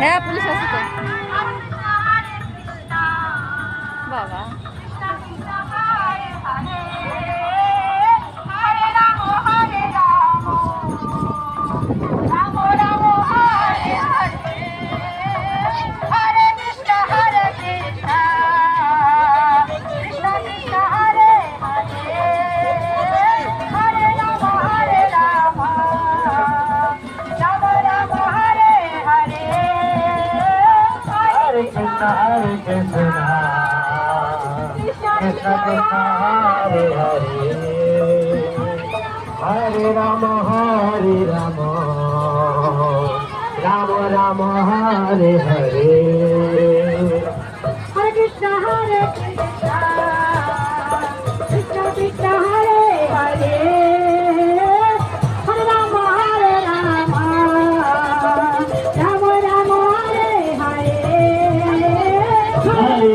হ্যাঁ পুলিশ আছে Hare Krishna, Hare Krishna, Krishna Krishna, Hare Hare, Hare Rama, Hare Rama, Rama Rama, Hare Hare.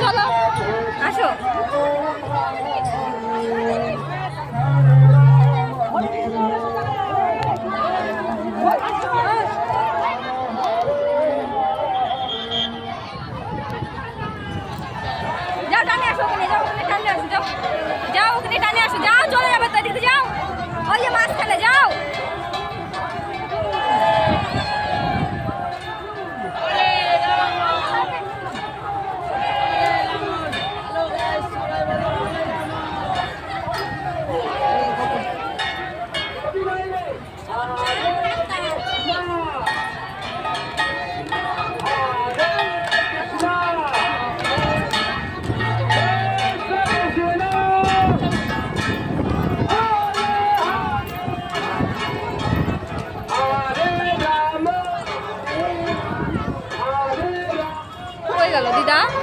চলো আসো। যাও ওখানে টানে আসো যাও চলে যাবে তো এদিকে jadi dah?